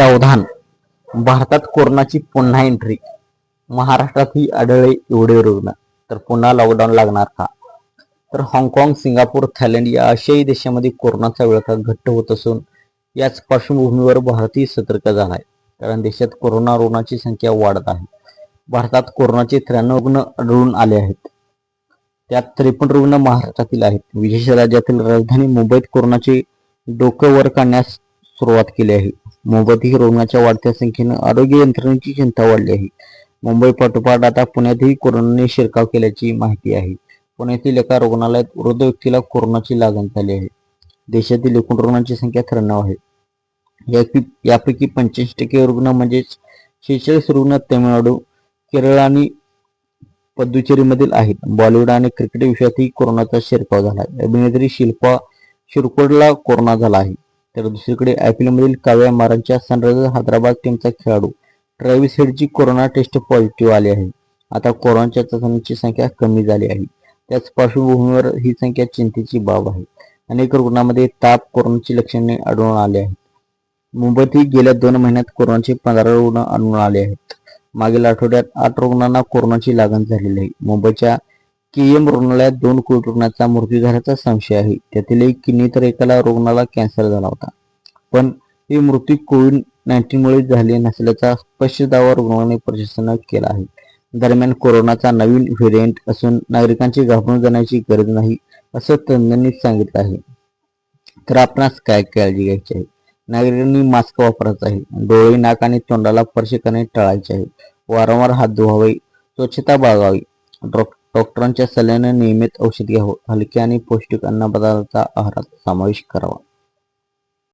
सावधान भारतात कोरोनाची पुन्हा एंट्री महाराष्ट्रातही आढळले एवढे रुग्ण. तर पुन्हा लॉकडाऊन लागणार का? तर हाँगकाँग सिंगापूर थायलंड या आशियाई देशामध्ये कोरोनाचा विळखा घट्ट होत असून याच पार्श्वभूमीवर भारतही सतर्क झाला आहे कारण देशात कोरोना रुग्णांची संख्या वाढत आहे. भारतात कोरोनाचे त्र्याण्णव रुग्ण आढळून आले आहेत. त्यात त्रेपन्न रुग्ण महाराष्ट्रातील आहेत. विशेष राज्यातील राजधानी मुंबईत कोरोनाचे डोकं वर काढण्यास सुरुवात केली आहे. मुंबईतही रुग्णाच्या वाढत्या संख्येनं आरोग्य यंत्रणेची चिंता वाढली आहे. मुंबई पाठोपाठ आता पुण्यातही कोरोनाने शिरकाव केल्याची माहिती आहे. पुण्यातील एका रुग्णालयात वृद्ध व्यक्तीला कोरोनाची लागण झाली आहे. देशातील एकूण रुग्णांची संख्या त्र्याण्णव आहे. यापैकी पंच्याऐंशी टक्के रुग्ण म्हणजेच शेहेचाळीस रुग्ण तामिळनाडू केरळ आणि पुदुचेरीमधील आहेत. बॉलिवूड आणि क्रिकेट विषयातही कोरोनाचा शिरकाव झाला आहे. अभिनेत्री शिल्पा शिरकोडला कोरोना झाला आहे. तर दुसरीकडे आय पी एलमधील काव्या मारांच्या सनरायझर्स हैदराबाद टीमचा खेळाडू. ट्रॅव्हिस हेडची कोरोना टेस्ट पॉझिटिव्ह आली आहे. आता कोरोनाच्या चाचण्यांची संख्या कमी झाली आहे. त्याच पार्श्वभूमीवर ही संख्या चिंतेची बाब आहे. अनेक रुग्णांमध्ये ताप कोरोनाची लक्षणे आढळून आली आहेत. मुंबईतही गेल्या दोन महिन्यात कोरोनाचे पंधरा रुग्ण आढळून आले आहेत. मागील आठवड्यात आठ रुग्णांना कोरोनाची लागण झालेली आहे. मुंबईच्या केएम रुग्णालयात दोन कोविड रुग्णांचा मृत्यू झाल्याचा संशय आहे. त्यातील एक किडनी तर एकाला रुग्णाला कॅन्सर झाला होता. पण हे मृत्यू कोविड नाईन्टीन मुळे झाले नसल्याचा स्पष्ट दावा रुग्णालय प्रशासनानं केला आहे. दरम्यान कोरोनाचा नवीन व्हेरियंट असून नागरिकांची घाबरून जाण्याची गरज नाही असं तज्ज्ञांनी सांगितलं आहे. तर आपणास काय काळजी घ्यायची आहे? नागरिकांनी मास्क वापरायचा आहे. डोळे नाक आणि तोंडाला स्पर्श करणे टाळायचे आहे. वारंवार हात धुवावे स्वच्छता बाळगावी. डॉक्टर डॉक्टरांच्या सल्ल्याने नियमित औषध घ्यावं. हलक्या आणि पौष्टिक अन्नपदार्थाचा आहारात समावेश करावा.